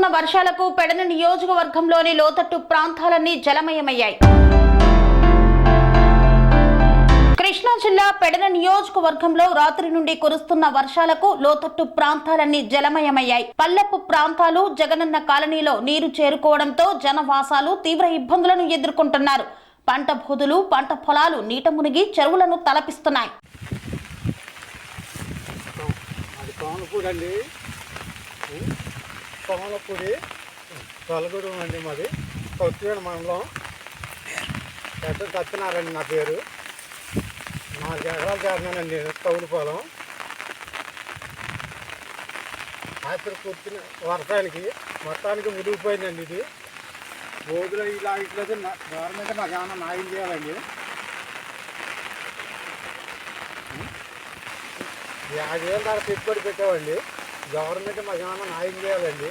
కురుస్తున్న వర్షాలకు పెడన నియోజకవర్గంలోని లోతట్టు ప్రాంతాలన్నీ జలమయమయ్యాయి. కృష్ణా జిల్లా పెడన నియోజకవర్గంలో రాత్రి నుండి కురుస్తున్న వర్షాలకు లోతట్టు ప్రాంతాలన్నీ జలమయమయ్యాయి. పల్లెపు ప్రాంతాలు జగనన్న కాలనీలో నీరు చేరుకోవడంతో జనవాసాలు తీవ్ర ఇబ్బందులను ఎదుర్కొంటున్నారు. పంట బోధులు పంట పొలాలు నీట మునిగి చెరువులను తలపిస్తున్నాయి. అది కోమలపూడి తొలగూడెం అండి మాది. కొత్తగూడ మండలం. పెద్ద సత్యనారాయణ నా పేరు. నాలుగు ఎకరాలు చేరినానండి కౌలు పొలం. రాత్రి కూర్చున్న వర్షానికి మొత్తానికి మునిగిపోయిందండి ఇది. రోజులో ఇలా ఇట్లయితే గవర్నమెంట్ మాకు ఏమైనా న్యాయం చేయాలండి? యాభై వేల దాకా పెట్టుబడి పెట్టామండి. గవర్నమెంట్ మాకు ఏమైనా న్యాయం చేయాలండి?